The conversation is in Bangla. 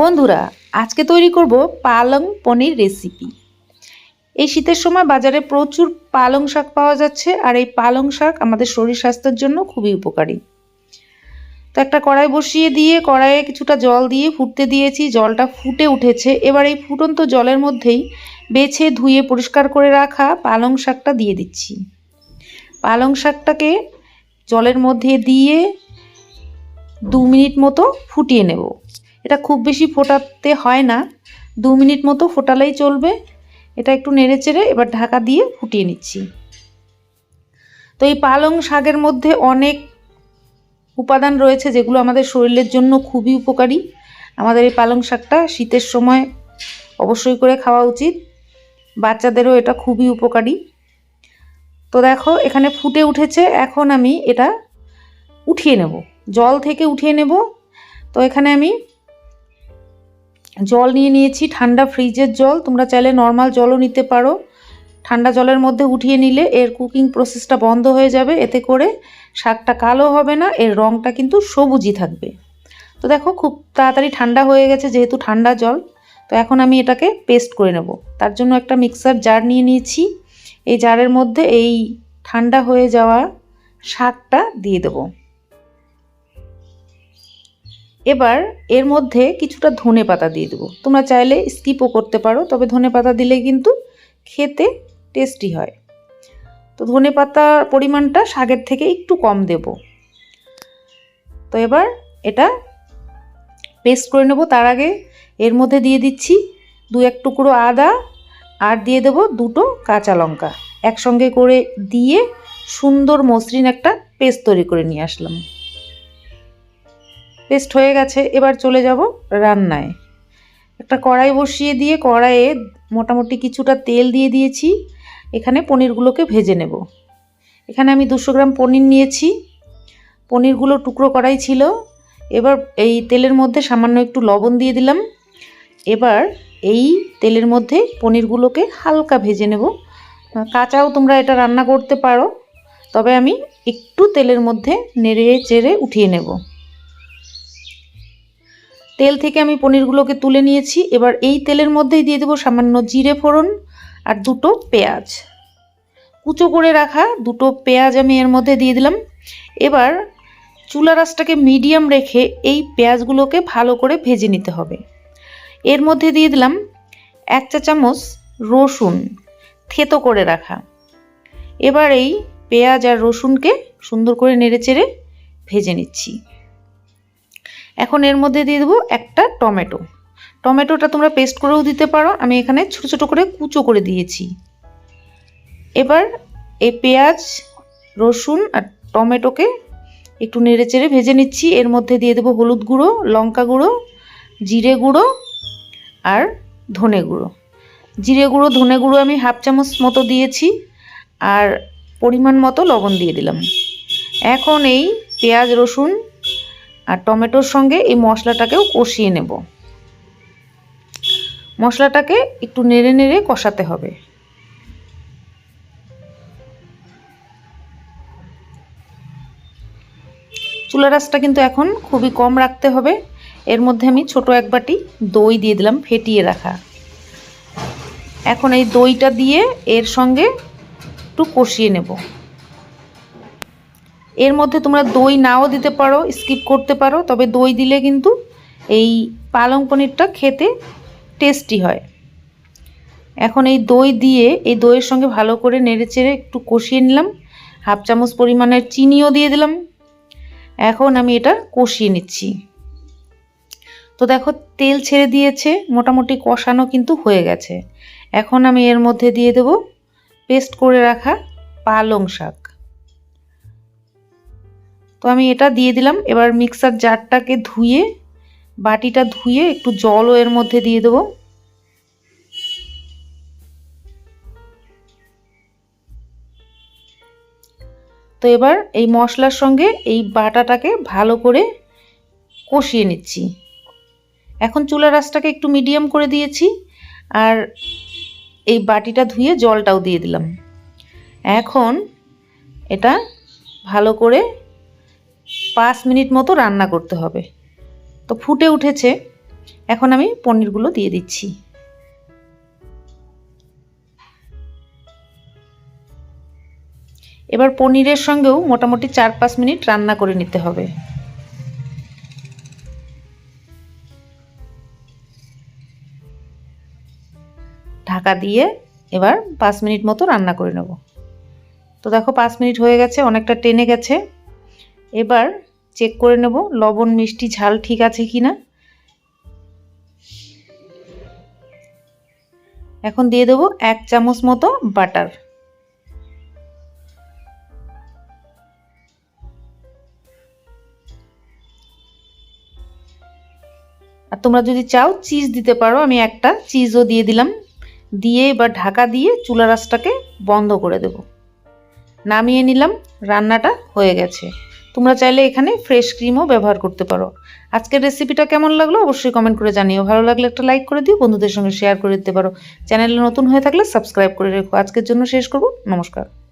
বন্ধুরা, আজকে তৈরি করব পালং পনির রেসিপি এই শীতের সময় বাজারে প্রচুর পালং শাক পাওয়া যাচ্ছে আর এই পালং শাক আমাদের শরীর স্বাস্থ্যের জন্য খুবই উপকারী। তো একটা কড়াই বসিয়ে দিয়ে, কড়াইয়ে কিছুটা জল দিয়ে ফুটতে দিয়েছি, জলটা ফুটে উঠেছে। এবার এই ফুটন্ত জলের মধ্যেই বেছে ধুয়ে পরিষ্কার করে রাখা পালং শাকটা দিয়ে দিচ্ছি। পালং শাকটাকে জলের মধ্যে দিয়ে দু মিনিট মতো ফুটিয়ে নেব। এটা খুব বেশি ফোটাতে হয় না। দু মিনিট মতো ফোটালেই চলবে। এটা একটু নেড়ে চেড়ে এবার ঢাকা দিয়ে ফুটিয়ে নিচ্ছি। তো এই পালং শাকের মধ্যে অনেক উপাদান রয়েছে যেগুলো আমাদের শরীরের জন্য খুবই উপকারী। আমাদের এই পালং শাকটা শীতের সময় অবশ্যই করে খাওয়া উচিত। বাচ্চাদেরও এটা খুবই উপকারী। তো দেখো, এখানে ফুটে উঠেছে। এখন আমি এটা উঠিয়ে নেব। জল থেকে উঠিয়ে নেব। তো এখানে আমি জল নিয়ে নিয়েছি, ঠান্ডা ফ্রিজের জল। তোমরা চাইলে নর্মাল জলও নিতে পারো। ঠান্ডা জলের মধ্যে উঠিয়ে নিলে এর কুকিং প্রসেসটা বন্ধ হয়ে যাবে। এতে করে শাকটা কালো হবে না, এর রঙটা কিন্তু সবুজই থাকবে। তো দেখো, খুব তাড়াতাড়ি ঠান্ডা হয়ে গেছে যেহেতু ঠান্ডা জল। তো এখন আমি এটাকে পেস্ট করে নেব। তার জন্য একটা মিক্সার জার নিয়ে নিয়েছি। এই জারের মধ্যে এই ঠান্ডা হয়ে যাওয়া শাকটা দিয়ে দেবো। এবার এর মধ্যে কিছুটা ধনে পাতা দিয়ে দেবো। তোমরা চাইলে স্কিপও করতে পারো, তবে ধনে পাতা দিলে কিন্তু খেতে টেস্টি হয়। তো ধনে পাতার পরিমাণটা শাকের থেকে একটু কম দেব। তো এবার এটা পেস্ট করে নেব। তার আগে এর মধ্যে দিয়ে দিচ্ছি দু এক টুকরো আদা, আর দিয়ে দেব দুটো কাঁচা লঙ্কা। একসঙ্গে করে দিয়ে সুন্দর মসৃণ একটা পেস্ট তৈরি করে নিয়ে আসলাম। পেস্ট হয়ে গেছে, এবার চলে যাব রান্নায়। একটা কড়াই বসিয়ে দিয়ে কড়াইয়ে মোটামুটি কিছুটা তেল দিয়ে দিয়েছি, এখানে পনিরগুলোকে ভেজে নেব। এখানে আমি দুশো গ্রাম পনির নিয়েছি, পনিরগুলো টুকরো করাই ছিল। এবার এই তেলের মধ্যে সামান্য একটু লবণ দিয়ে দিলাম। এবার এই তেলের মধ্যে পনিরগুলোকে হালকা ভেজে নেব। কাঁচাও তোমরা এটা রান্না করতে পারো, তবে আমি একটু তেলের মধ্যে নেড়ে চেড়ে উঠিয়ে নেব। তেল থেকে আমি পনিরগুলোকে তুলে নিয়েছি। এবার এই তেলের মধ্যেই দিয়ে দেবো সামান্য জিরে ফোড়ন আর দুটো পেঁয়াজ। কুচো করে রাখা দুটো পেঁয়াজ আমি এর মধ্যে দিয়ে দিলাম। এবার চুলা রাসটাকে মিডিয়াম রেখে এই পেঁয়াজগুলোকে ভালো করে ভেজে নিতে হবে। এর মধ্যে দিয়ে দিলাম এক চা চামচ রসুন থেতো করে রাখা। এবার এই পেঁয়াজ আর রসুনকে সুন্দর করে নেড়েচেড়ে ভেজে নিচ্ছি। এখন এর মধ্যে দিয়ে দেবো একটা টমেটো। টমেটোটা তোমরা পেস্ট করেও দিতে পারো। আমি এখানে ছোটো ছোটো করে কুচো করে দিয়েছি। এবার এই পেঁয়াজ, রসুন আর টমেটোকে একটু নেড়ে চেড়ে ভেজে নিচ্ছি। এর মধ্যে দিয়ে দেবো হলুদ গুঁড়ো, লঙ্কা গুঁড়ো, জিরে গুঁড়ো আর ধনে গুঁড়ো। জিরে গুঁড়ো, ধনে গুঁড়ো আমি হাফ চামচ মতো দিয়েছি আর পরিমাণ মতো লবণ দিয়ে দিলাম। এখন এই পেঁয়াজ, রসুন আর টমেটোর সঙ্গে এই মশলাটাকেও কষিয়ে নেব। মশলাটাকে একটু নেড়ে নেড়ে কষাতে হবে। চুলা রাসটা কিন্তু এখন খুবই কম রাখতে হবে। এর মধ্যে আমি ছোট এক বাটি দই দিয়ে দিলাম ফেটিয়ে রাখা। এখন এই দইটা দিয়ে এর সঙ্গে একটু কষিয়ে নেব। এর মধ্যে তোমরা দই নাও দিতে পারো স্কিপ করতে পারো, তবে দই দিলে কিন্তু এই পালং পনিরটা খেতে টেস্টি হয়। এখন এই দই দিয়ে, এই দইয়ের সঙ্গে ভালো করে নেড়ে চেড়ে একটু কষিয়ে নিলাম। হাফ চামচ পরিমাণের চিনিও দিয়ে দিলাম। এখন আমি এটা কষিয়ে নিচ্ছি। তো দেখো, তেল ছেড়ে দিয়েছে, মোটামুটি কষানো কিন্তু হয়ে গেছে। এখন আমি এর মধ্যে দিয়ে দেব পেস্ট করে রাখা পালং শাক। তো আমি এটা দিয়ে দিলাম। এবার মিক্সার জারটাকে ধুয়ে, বাটিটা ধুয়ে একটু জলও এর মধ্যে দিয়ে দেবো। তো এবার এই মশলার সঙ্গে এই বাটাটাকে ভালো করে কষিয়ে নিচ্ছি। এখন চুলা রাসটাকে একটু মিডিয়াম করে দিয়েছি আর এই বাটিটা ধুয়ে জলটাও দিয়ে দিলাম। এখন এটা ভালো করে পাঁচ মিনিট মতো রান্না করতে হবে। তো ফুটে উঠেছে। এখন আমি পনিরগুলো দিয়ে দিচ্ছি। এবার পনিরের সঙ্গেও মোটামুটি চার পাঁচ মিনিট রান্না করে নিতে হবে। ঢাকা দিয়ে এবার পাঁচ মিনিট মতো রান্না করে নেব। তো দেখো পাঁচ মিনিট হয়ে গেছে, অনেকটা টেনে গেছে। এবার চেক করে নেব, লবণ, মিষ্টি, ঝাল ঠিক আছে কি না এখন দিয়ে দেবো এক চামচ মতো বাটার। আর তোমরা যদি চাও চিজ দিতে পারো। আমি একটা চিজও দিয়ে দিলাম। দিয়ে এবার ঢাকা দিয়ে চুলা রাসটাকে বন্ধ করে দেব। নামিয়ে নিলাম, রান্নাটা হয়ে গেছে। তোমরা চাইলে এখানে ফ্রেশ ক্রিমও ব্যবহার করতে পারো। আজকের রেসিপিটা কেমন লাগল অবশ্যই কমেন্ট করে জানিও। ভালো লাগলে একটা লাইক করে দিও, বন্ধুদের সঙ্গে শেয়ার করে দিতে পারো। চ্যানেলে নতুন হয়ে থাকলে সাবস্ক্রাইব করে রেখো। আজকের জন্য শেষ করব। নমস্কার।